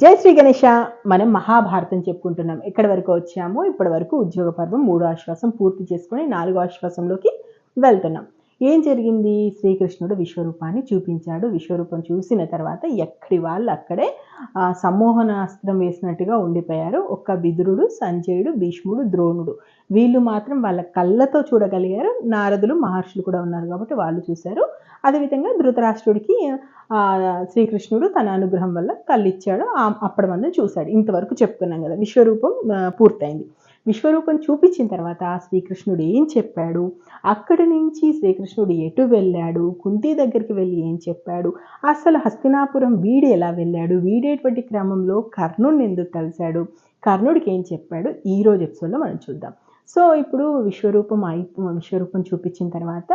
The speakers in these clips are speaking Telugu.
జై శ్రీ గణేష మనం మహాభారతం చెప్పుకుంటున్నాం. ఎక్కడి వరకు వచ్చాము ఇప్పటి వరకు ఉద్యోగ పర్వం మూడో ఆశ్వాసం పూర్తి చేసుకొని నాలుగో ఆశ్వాసంలోకి వెళ్తున్నాం. ఏం జరిగింది? శ్రీకృష్ణుడు విశ్వరూపాన్ని చూపించాడు. విశ్వరూపం చూసిన తర్వాత ఎక్కడి వాళ్ళు అక్కడే సమ్మోహనాస్త్రం వేసినట్టుగా ఉండిపోయారు. ఒక్క బిదురుడు సంజయుడు భీష్ముడు ద్రోణుడు. వీళ్ళు మాత్రం వాళ్ళ కళ్ళతో చూడగలిగారు. నారదులు మహర్షులు కూడా ఉన్నారు కాబట్టి వాళ్ళు చూశారు. అదేవిధంగా ధృతరాష్ట్రుడికి శ్రీకృష్ణుడు తన అనుగ్రహం వల్ల కళ్ళిచ్చాడు. అప్పటి మంది చూశాడు. ఇంతవరకు చెప్పుకున్నాం కదా విశ్వరూపం పూర్తయింది. విశ్వరూపం చూపించిన తర్వాత శ్రీకృష్ణుడు ఏం చెప్పాడు? అక్కడి నుంచి శ్రీకృష్ణుడు ఎటు వెళ్ళాడు? కుంతి దగ్గరికి వెళ్ళి ఏం చెప్పాడు? అసలు హస్తినాపురం వీడు ఎలా వెళ్ళాడు? వీడేటువంటి క్రమంలో కర్ణుడిని ఎందుకు కలిశాడు కర్ణుడికి ఏం చెప్పాడు? ఈరోజు ఎపిసోడ్లో మనం చూద్దాం. సో ఇప్పుడు విశ్వరూపం అయి విశ్వరూపం చూపించిన తర్వాత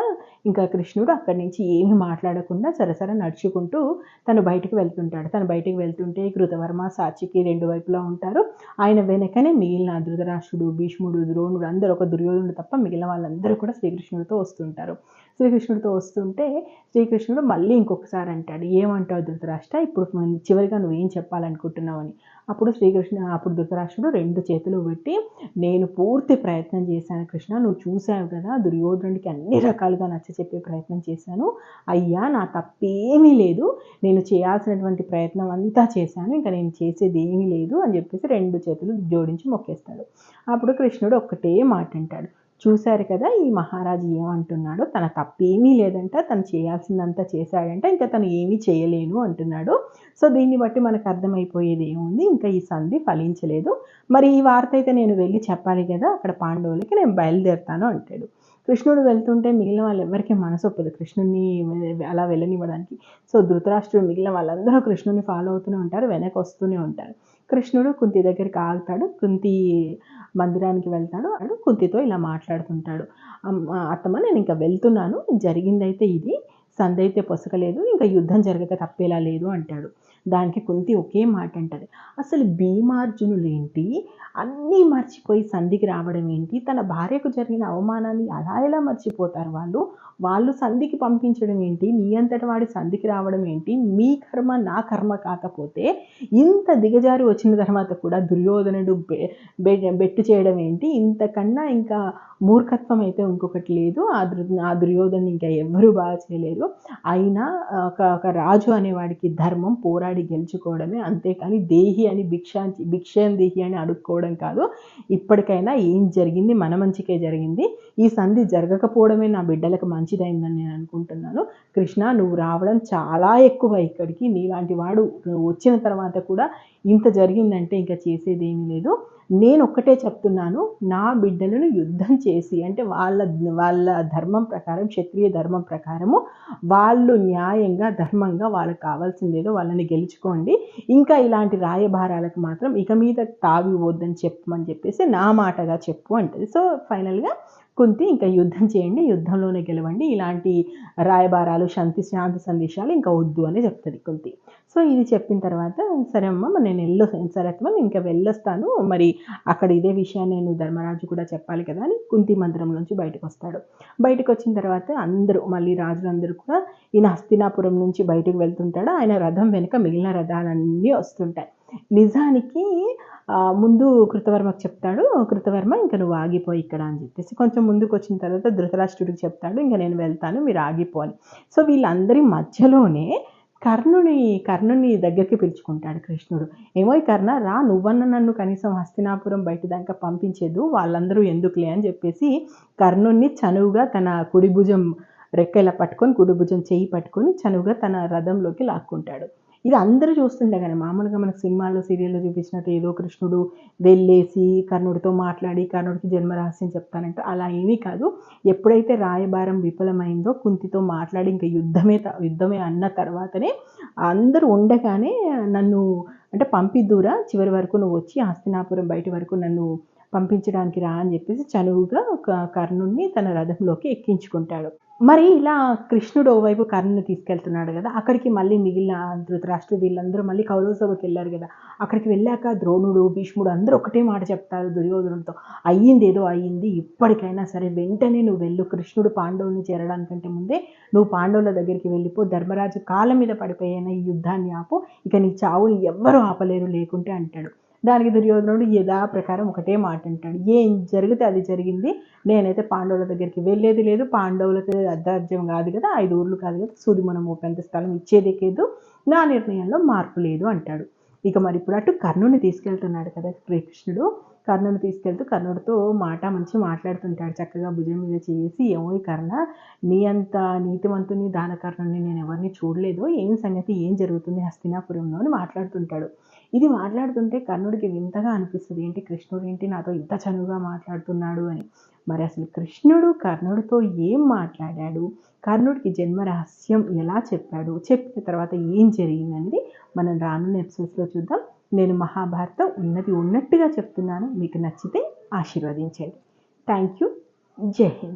ఇంకా కృష్ణుడు అక్కడి నుంచి ఏమీ మాట్లాడకుండా సరసర నడుచుకుంటూ తను బయటకు వెళ్తుంటాడు. తను బయటకు వెళ్తుంటే కృతవర్మ సాచికి రెండు వైపులా ఉంటారు. ఆయన వెనకనే మిగిలిన ధృతరాష్ట్రుడు భీష్ముడు ద్రోణుడు అందరూ ఒక దుర్యోధనుడు తప్ప మిగిలిన వాళ్ళందరూ కూడా శ్రీకృష్ణుడితో వస్తుంటారు. శ్రీకృష్ణుడితో వస్తుంటే శ్రీకృష్ణుడు మళ్ళీ ఇంకొకసారి అంటాడు ఏమంటావు ధృతరాష్ట్ర? ఇప్పుడు చివరిగా నువ్వేం చెప్పాలనుకుంటున్నావు? అని. అప్పుడు శ్రీకృష్ణ అప్పుడు ధృతరాష్ట్రుడు రెండు చేతులు పెట్టి నేను పూర్తి ప్రయత్నం చేశాను కృష్ణ నువ్వు చూసావు కదా దుర్యోధనుడికి అన్ని రకాలుగా నచ్చ చెప్పే ప్రయత్నం చేశాను. అయ్యా నా తప్పేమీ లేదు. నేను చేయాల్సినటువంటి ప్రయత్నం అంతా చేశాను. ఇంకా నేను చేసేది ఏమీ లేదు అని చెప్పేసి రెండు చేతులు జోడించి మొక్కేస్తాడు. అప్పుడు కృష్ణుడు ఒక్కటే మాట అంటాడు చూశారు కదా ఈ మహారాజు ఏమంటున్నాడు తన తప్పేమీ లేదంట తను చేయాల్సిందంతా చేశాడంట ఇంకా తను ఏమీ చేయలేను అంటున్నాడు. సో దీన్ని బట్టి మనకు అర్థమైపోయేది ఏముంది ఇంకా ఈ సంధి ఫలించలేదు. మరి ఈ వార్త అయితే నేను వెళ్ళి చెప్పాలి కదా అక్కడ పాండవులకి నేను బయలుదేరుతాను అంటాడు. కృష్ణుడు వెళ్తుంటే మిగిలిన వాళ్ళు ఎవరికి మనసు ఒప్పదు కృష్ణుడిని అలా వెళ్ళనివ్వడానికి. సో ధృతరాష్ట్రుడు మిగిలిన వాళ్ళందరూ కృష్ణుని ఫాలో అవుతూనే ఉంటారు వెనక వస్తూనే ఉంటారు. కృష్ణుడు కుంతి దగ్గరికి ఆగుతాడు. కుంతి మందిరానికి వెళ్తాడు. అడు కుంతితో ఇలా మాట్లాడుతుంటాడు. అత్తమ్మ నేను ఇంకా వెళ్తున్నాను. జరిగిందైతే ఇది. సంధి అయితే పొసకలేదు ఇంకా యుద్ధం జరగక తప్పేలా లేదు అంటాడు. దానికి కుంతి ఒకే మాట అంటది అసలు భీమార్జునులేంటి? అన్నీ మర్చిపోయి సంధికి రావడం ఏంటి? తన భార్యకు జరిగిన అవమానాన్ని అలా ఎలా మర్చిపోతారు వాళ్ళు? వాళ్ళు సంధికి పంపించడం ఏంటి? నీ అంతటి వాడి సంధికి రావడం ఏంటి? మీ కర్మ నా కర్మ కాకపోతే ఇంత దిగజారి వచ్చిన తర్వాత కూడా దుర్యోధనుడు బెట్టు చేయడం ఏంటి? ఇంతకన్నా ఇంకా మూర్ఖత్వం అయితే ఇంకొకటి లేదు. ఆ దుర్ ఆ దుర్యోధను ఇంకా ఎవ్వరూ బాగా చేయలేరు. అయినా ఒక ఒక రాజు అనేవాడికి ధర్మం పోరాడి గెలుచుకోవడమే అంతేకాని దేహి అని భిక్షాంచి భిక్షం దేహి అని అడుక్కోవడం కాదు. ఇప్పటికైనా ఏం జరిగింది? మన మంచికే జరిగింది. ఈ సంధి జరగకపోవడమే నా బిడ్డలకు మంచిదైందని నేను అనుకుంటున్నాను. కృష్ణ నువ్వు రావడం చాలా ఎక్కువ ఇక్కడికి. నీలాంటి వాడు వచ్చిన తర్వాత కూడా ఇంత జరిగిందంటే ఇంకా చేసేది ఏమీ లేదు. నేను ఒక్కటే చెప్తున్నాను నా బిడ్డలను యుద్ధం చేసి అంటే వాళ్ళ వాళ్ళ ధర్మం ప్రకారం క్షత్రియ ధర్మం ప్రకారము వాళ్ళు న్యాయంగా ధర్మంగా వాళ్ళకి కావాల్సిందేదో వాళ్ళని గెలుచుకోండి. ఇంకా ఇలాంటి రాయభారాలకు మాత్రం ఇక మీద తావి వద్దని చెప్పమని చెప్పేసి నా మాటగా చెప్పు అంటది. సో ఫైనల్గా కుంతి ఇంకా యుద్ధం చేయండి యుద్ధంలోనే గెలవండి. ఇలాంటి రాయబారాలు శాంతి శాంతి సందేశాలు ఇంకా వద్దు అని చెప్తుంది కుంతి సో ఇది చెప్పిన తర్వాత సరే అమ్మ నేను వెళ్ళొ సరే అత్తమ్మ నేను ఇంకా వెళ్ళొస్తాను. మరి అక్కడ ఇదే విషయాన్ని నేను ధర్మరాజు కూడా చెప్పాలి కదా అని కుంతి మందిరం నుంచి బయటకు వస్తాడు. బయటకు వచ్చిన తర్వాత అందరూ మళ్ళీ రాజులందరూ కూడా ఈయన హస్తినాపురం నుంచి బయటకు వెళ్తుంటాడు. ఆయన రథం వెనుక మిగిలిన రథాలన్నీ వస్తుంటాయి. నిజానికి ముందు కృతవర్మకు చెప్తాడు కృతవర్మ ఇంకా నువ్వు ఆగిపోయి ఇక్కడ అని చెప్పేసి కొంచెం ముందుకు వచ్చిన తర్వాత ధృతరాష్ట్రుడికి చెప్తాడు ఇంకా నేను వెళ్తాను మీరు ఆగిపోవాలి సో వీళ్ళందరి మధ్యలోనే కర్ణుని కర్ణుని దగ్గరికి పిలుచుకుంటాడు కృష్ణుడు. ఏమో కర్ణ రా నువ్వన్న నన్ను కనీసం హస్తినాపురం బయట దాకా పంపించేదు వాళ్ళందరూ ఎందుకులే అని చెప్పేసి కర్ణుణ్ణి చనువుగా తన కుడి భుజం పట్టుకొని కుడి భుజం చేయి పట్టుకొని చనువుగా తన రథంలోకి లాక్కుంటాడు. ఇది అందరూ చూస్తుండే కానీ మామూలుగా మనకు సినిమాల్లో సీరియల్లో చూపించినట్టు ఏదో కృష్ణుడు వెళ్ళేసి కర్ణుడితో మాట్లాడి కర్ణుడికి జన్మరహస్యం చెప్తానంటే అలా ఏమీ కాదు. ఎప్పుడైతే రాయబారం విఫలమైందో కుంతితో మాట్లాడి ఇంకా యుద్ధమే త- యుద్ధమే అన్న తర్వాతనే అందరూ ఉండగానే నన్ను అంటే పంపిద్దురా? చివరి వరకు నువ్వు వచ్చి హస్తినాపురం బయట వరకు నన్ను పంపించడానికి రా అని చెప్పేసి చనువుగా ఒక కర్ణుణ్ణి తన రథంలోకి ఎక్కించుకుంటాడు. మరి ఇలా కృష్ణుడు ఓవైపు కర్ణుని తీసుకెళ్తున్నాడు కదా అక్కడికి మళ్ళీ మిగిలిన ధృతరాష్ట్ర వీళ్ళందరూ మళ్ళీ కౌరవ సభకి వెళ్ళారు కదా అక్కడికి వెళ్ళాక ద్రోణుడు భీష్ముడు అందరూ ఒకటే మాట చెప్తారు దుర్యోధనుడితో అయ్యింది ఏదో అయ్యింది ఇప్పటికైనా సరే వెంటనే నువ్వు వెళ్ళు కృష్ణుడు పాండవుల్ని చేరడానికంటే ముందే నువ్వు పాండవుల దగ్గరికి వెళ్ళిపో ధర్మరాజు కాళ్ళ మీద పడిపోయిన ఈ యుద్ధాన్ని ఆపు ఇక నీ చావుని ఎవ్వరూ ఆపలేరు లేకుంటే అంటాడు. దానికి దుర్యోధనుడు యథా ప్రకారం ఒకటే మాట అంటాడు. ఏం జరిగితే అది జరిగింది. నేనైతే పాండవుల దగ్గరికి వెళ్ళేది లేదు. పాండవులకి అర్ధార్జ్యం కాదు కదా ఐదు ఊర్లు కాదు కదా సూది మనం పెద్ద స్థలం ఇచ్చేదే లేదు. నా నిర్ణయంలో మార్పు లేదు అంటాడు. ఇక మరి ఇప్పుడు అటు కర్ణుని తీసుకెళ్తున్నాడు కదా శ్రీకృష్ణుడు. కర్ణుని తీసుకెళ్తూ కర్ణుడితో మాట మంచి మాట్లాడుతుంటాడు. చక్కగా భుజం మీద చేసి ఏమో ఈ కర్ణ నీ అంత నీతివంతుని దానకర్ణుని నేను ఎవరిని చూడలేదు ఏం సంగతి ఏం జరుగుతుంది హస్తినాపురంలో? అని మాట్లాడుతుంటాడు. ఇది మాట్లాడుతుంటే కర్ణుడికి వింతగా అనిపిస్తుంది. ఏంటి కృష్ణుడు? ఏంటి నాతో ఇంత చనువుగా మాట్లాడుతున్నాడు? అని. మరి అసలు కృష్ణుడు కర్ణుడితో ఏం మాట్లాడాడు? కర్ణుడికి జన్మ రహస్యం ఎలా చెప్పాడు? చెప్పిన తర్వాత ఏం జరిగిందనేది మనం రానున్న ఎపిసోడ్స్లో చూద్దాం. నేను మహాభారతం ఉన్నది ఉన్నట్టుగా చెప్తున్నాను. మీకు నచ్చితే ఆశీర్వదించండి. Thank you. జై హింద్.